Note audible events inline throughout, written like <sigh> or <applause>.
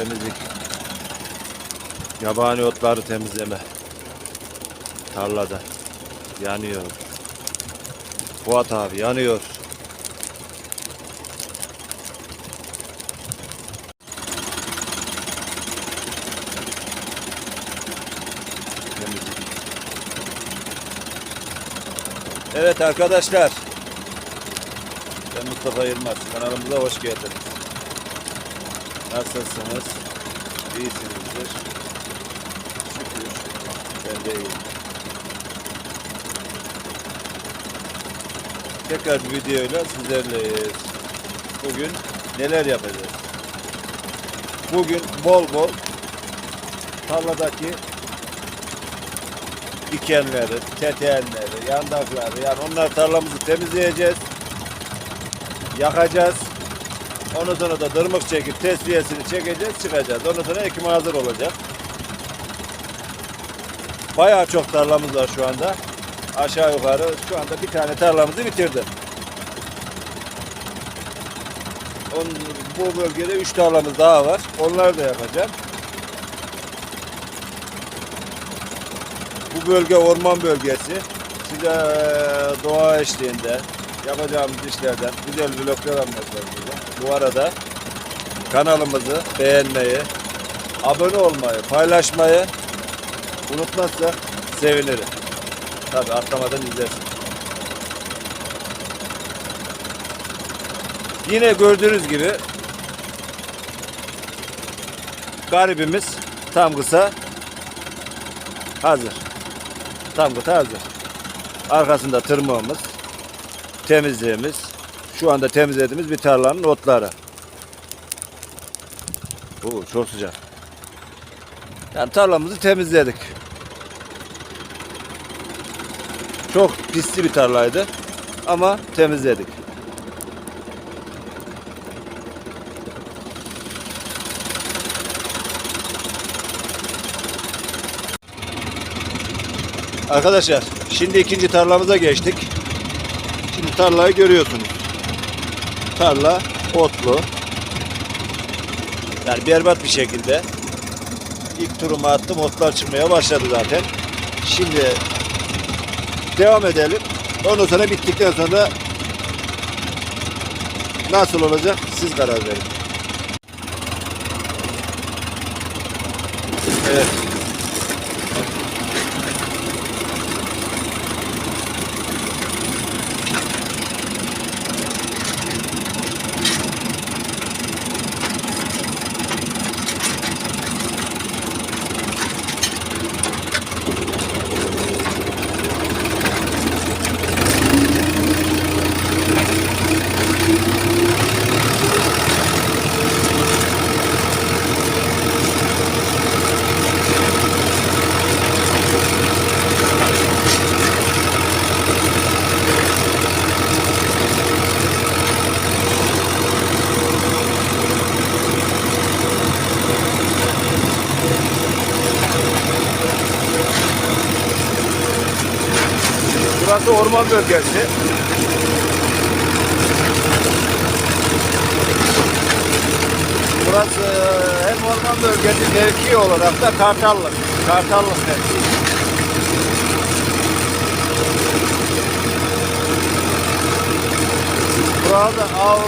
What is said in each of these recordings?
Temizlik. Yabani otları temizleme. Tarlada. Yanıyor. Fuat abi yanıyor. Evet arkadaşlar. Ben Mustafa Yılmaz. Kanalımıza hoş geldiniz. Nasılsınız? İyisinizdir. Şükür. Ben de iyiyim. Tekrar bir videoyla sizlerleyiz. Bugün neler yapacağız? Bugün bol bol tarladaki dikenleri, teteyenleri, yandakları yani onlar tarlamızı temizleyeceğiz. Yakacağız. Ondan sonra da dırmık çekip tesviyesini çekeceğiz, çıkacağız. Ondan sonra ekim hazır olacak. Bayağı çok tarlamız var şu anda. Aşağı yukarı şu anda bir tane tarlamızı bitirdim. Onun, bu bölgede üç tarlamız daha var. Onları da yapacağım. Bu bölge orman bölgesi. Size eee, doğa eşliğinde yapacağımız işlerden güzel vloglar anlatacağım. Bu arada kanalımızı beğenmeyi, abone olmayı, paylaşmayı unutmazsa sevinirim. Tabi atlamadan izlersin. Yine gördüğünüz gibi garibimiz tam kısa hazır. Tam kısa hazır. Arkasında tırmığımız, temizliğimiz, şu anda temizlediğimiz bir tarlanın otları. Oo, çok sıcak. Yani tarlamızı temizledik. Çok pisli bir tarlaydı ama temizledik. Arkadaşlar şimdi ikinci tarlamıza geçtik. Şimdi tarlayı görüyorsunuz. Tarla otlu. Yani berbat bir şekilde. İlk turumu attım otlar çıkmaya başladı zaten. Şimdi devam edelim. Ondan sonra bittikten sonra nasıl olacak siz karar verin. Evet. Burası orman bölgesi. Burası e, hem orman bölgesi mevki olarak da Kartallık. Kartallık mevki. Burada av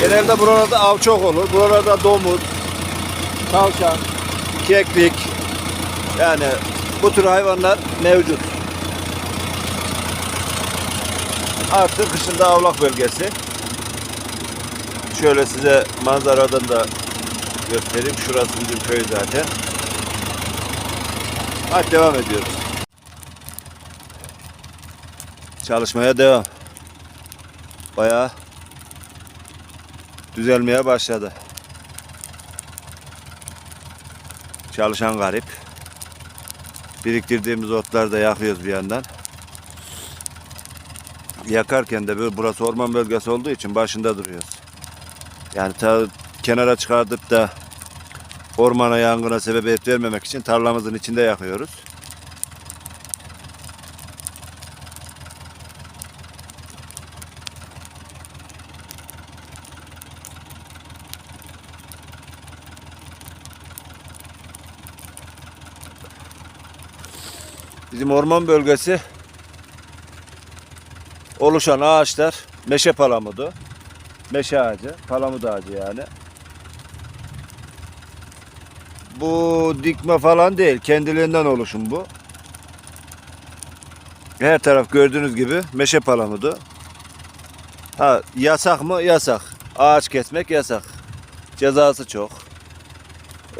Genelde buralarda av çok olur. Buralarda domuz, tavşan, keklik yani bu tür hayvanlar mevcut. Artık kışında avlak bölgesi. Şöyle size manzaradan da göstereyim. Şurası bizim köy zaten. Hadi devam ediyoruz. Çalışmaya devam. Bayağı düzelmeye başladı. Çalışan garip. Biriktirdiğimiz otları da yakıyoruz bir yandan. Yakarken de böyle burası orman bölgesi olduğu için başında duruyoruz. Yani ta kenara çıkartıp da ormana yangına sebebiyet vermemek için tarlamızın içinde yakıyoruz. Bizim orman bölgesi oluşan ağaçlar meşe palamudu. Meşe ağacı, palamut ağacı yani. Bu dikme falan değil, kendiliğinden oluşum bu. Her taraf gördüğünüz gibi meşe palamudu. Ha yasak mı? Yasak. Ağaç kesmek yasak. Cezası çok.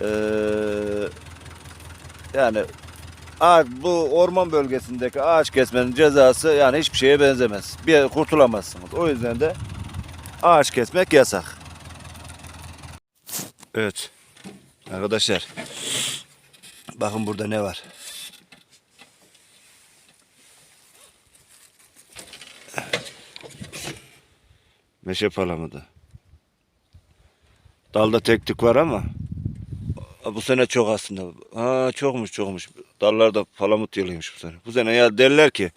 Ee, yani ağaç, bu orman bölgesindeki ağaç kesmenin cezası yani hiçbir şeye benzemez. Bir kurtulamazsınız. O yüzden de ağaç kesmek yasak. Evet. Arkadaşlar. Bakın burada ne var. Meşe palamıdı. Dalda tek tük var ama bu sene çok aslında. Ha çokmuş çokmuş. Dallarda palamut yılıymış bu sene. Bu sene ya derler ki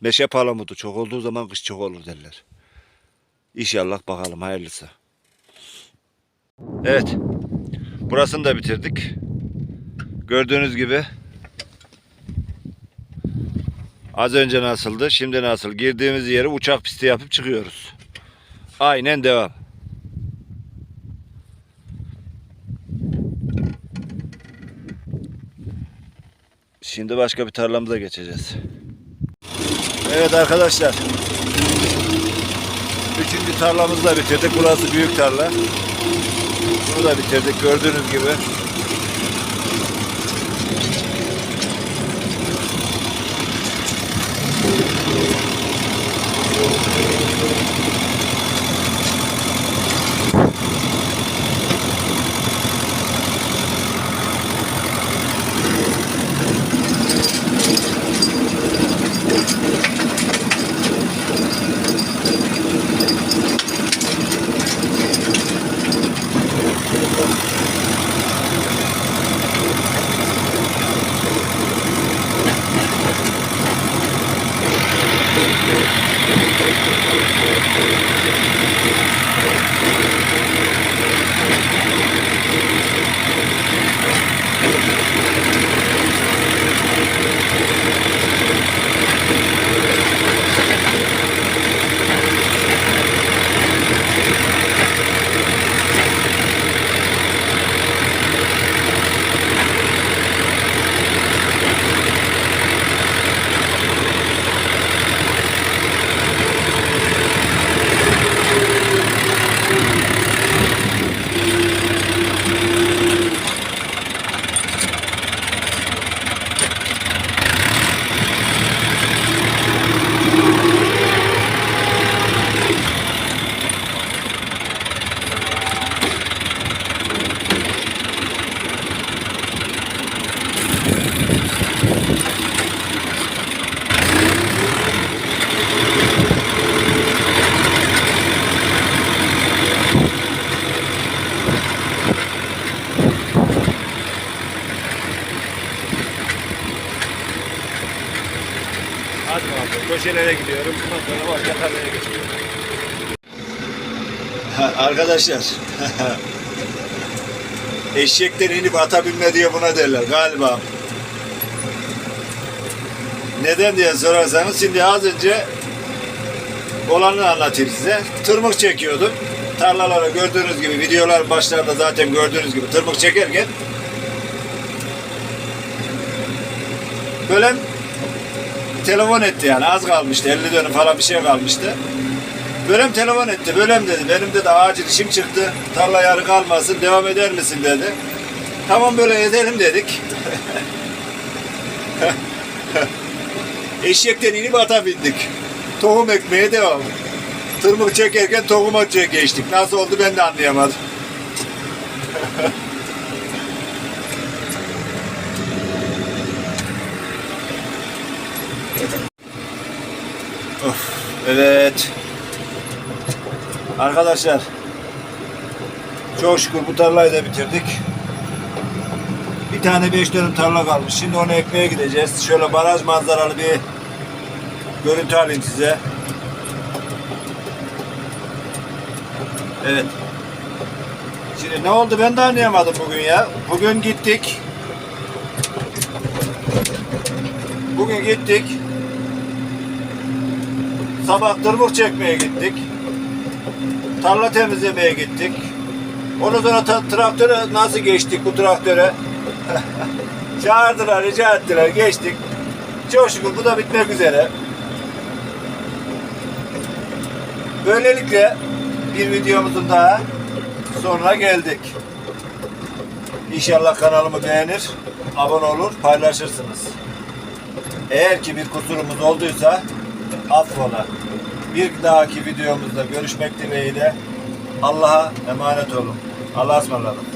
meşe palamudu çok olduğu zaman kış çok olur derler. İnşallah bakalım hayırlısı. Evet. Burasını da bitirdik. Gördüğünüz gibi az önce nasıldı, şimdi nasıl? Girdiğimiz yeri uçak pisti yapıp çıkıyoruz. Aynen devam. Şimdi başka bir tarlamıza geçeceğiz. Evet arkadaşlar. Üçüncü tarlamızı da bitirdik. Burası büyük tarla. Bunu da bitirdik gördüğünüz gibi. Köşelere gidiyorum. Ondan sonra tarlaya geçiyorum. Arkadaşlar. <laughs> Eşekten inip ata diye buna derler galiba. Neden diye sorarsanız şimdi az önce olanı anlatayım size. Tırmık çekiyordum. Tarlalara gördüğünüz gibi videolar başlarda zaten gördüğünüz gibi tırmık çekerken böyle telefon etti yani az kalmıştı 50 dönüm falan bir şey kalmıştı. Bölüm telefon etti. Bölüm dedi. Benim dedi acil işim çıktı. Tarla yarı kalmasın. Devam eder misin dedi. Tamam böyle edelim dedik. <laughs> Eşekten inip ata bindik. Tohum ekmeye devam. Tırmık çekerken tohum atçıya geçtik. Nasıl oldu ben de anlayamadım. <laughs> evet. Arkadaşlar çok şükür bu tarlayı da bitirdik. Bir tane beş dönüm tarla kalmış. Şimdi onu ekmeye gideceğiz. Şöyle baraj manzaralı bir görüntü alayım size. Evet. Şimdi ne oldu ben de anlayamadım bugün ya. Bugün gittik. Bugün gittik. Sabah tırmık çekmeye gittik. Tarla temizlemeye gittik. Ondan sonra ta- traktöre nasıl geçtik bu traktöre? <laughs> Çağırdılar, rica ettiler, geçtik. Çok şükür bu da bitmek üzere. Böylelikle bir videomuzun daha sonuna geldik. İnşallah kanalımı beğenir, abone olur, paylaşırsınız. Eğer ki bir kusurumuz olduysa affola. Bir dahaki videomuzda görüşmek dileğiyle Allah'a emanet olun. Allah'a ısmarladık.